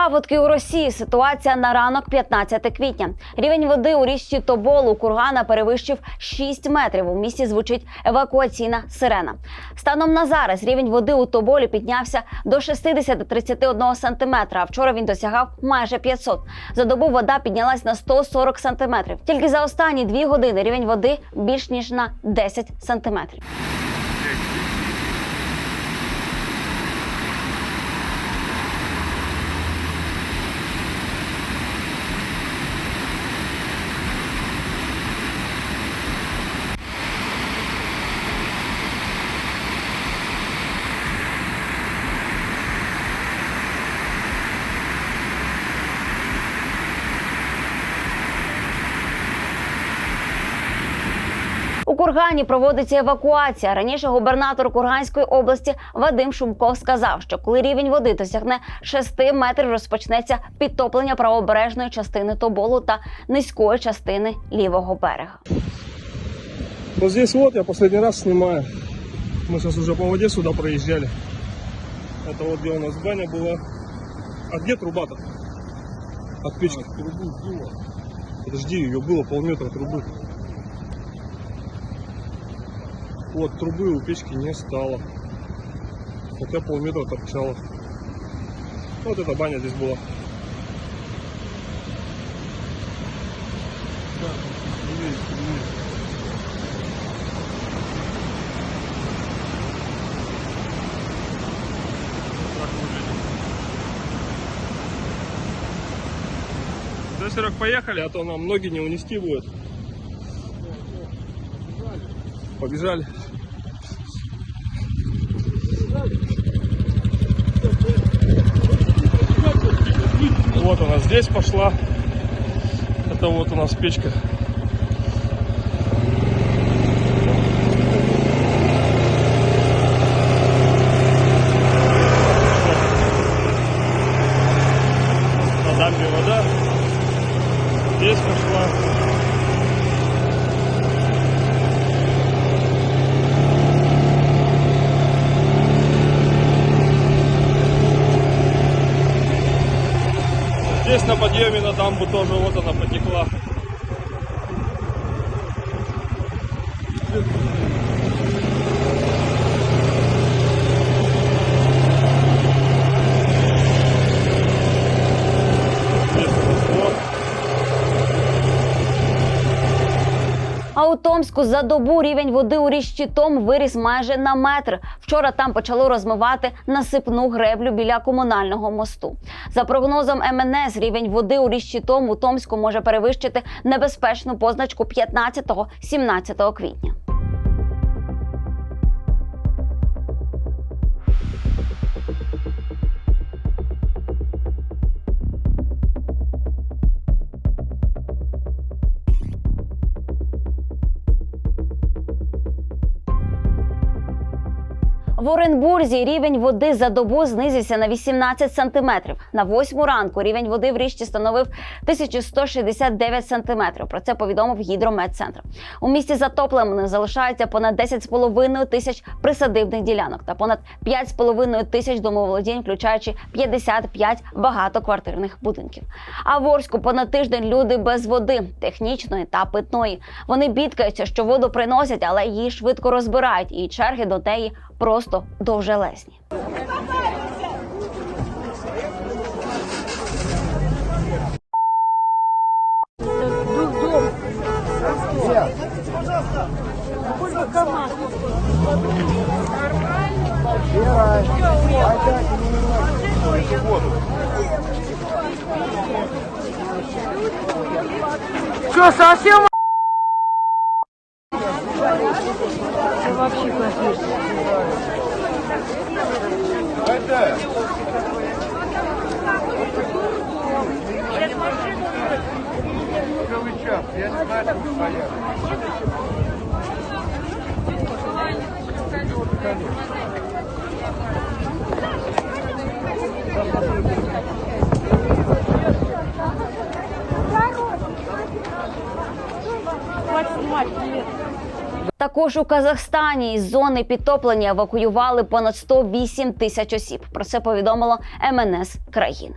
Паводки у Росії. Ситуація на ранок 15 квітня. Рівень води у річці Тобол у Кургана перевищив 6 метрів. У місті звучить евакуаційна сирена. Станом на зараз рівень води у Тоболі піднявся до 60-31 сантиметра. А вчора він досягав майже 500. За добу вода піднялась на 140 сантиметрів. Тільки за останні дві години рівень води більш ніж на 10 сантиметрів. У Кургані проводиться евакуація. Раніше губернатор Курганської області Вадим Шумков сказав, що коли рівень води досягне 6 метрів, розпочнеться підтоплення правобережної частини Тоболу та низької частини лівого берега. Вот здесь вот я последний раз снимаю. Мы сейчас уже по воде сюда проезжали. Это вот где у нас баня была. А где труба-то? От печки. трубу было. Подожди, ее было полметра трубы. Вот трубы у печки не стало. Хотя полметра торчало. Вот эта баня здесь была. Да, Серег, поехали, а то нам ноги не унести будет. Побежали. Вот она здесь пошла. Это вот у нас печка. Подъеме на дамбу тоже вот она потекла. У Томську за добу рівень води у річці Том виріс майже на метр. Вчора там почало розмивати насипну греблю біля комунального мосту. За прогнозом МНС, рівень води у річці Том у Томську може перевищити небезпечну позначку 15-17 квітня. В Оренбурзі рівень води за добу знизився на 18 сантиметрів. На восьму ранку рівень води в річці становив 1169 сантиметрів. Про це повідомив гідрометцентр. У місті затопленим залишається понад 10,5 тисяч присадибних ділянок та понад 5,5 тисяч домоволодінь, включаючи 55 багатоквартирних будинків. А в Орську понад тиждень люди без води, технічної та питної. Вони бідкаються, що воду приносять, але її швидко розбирають, і черги до неї просто довжелезні. Что, совсем? Також у Казахстані із зони підтоплення евакуювали понад 108 тисяч осіб. Про це повідомило МНС країни.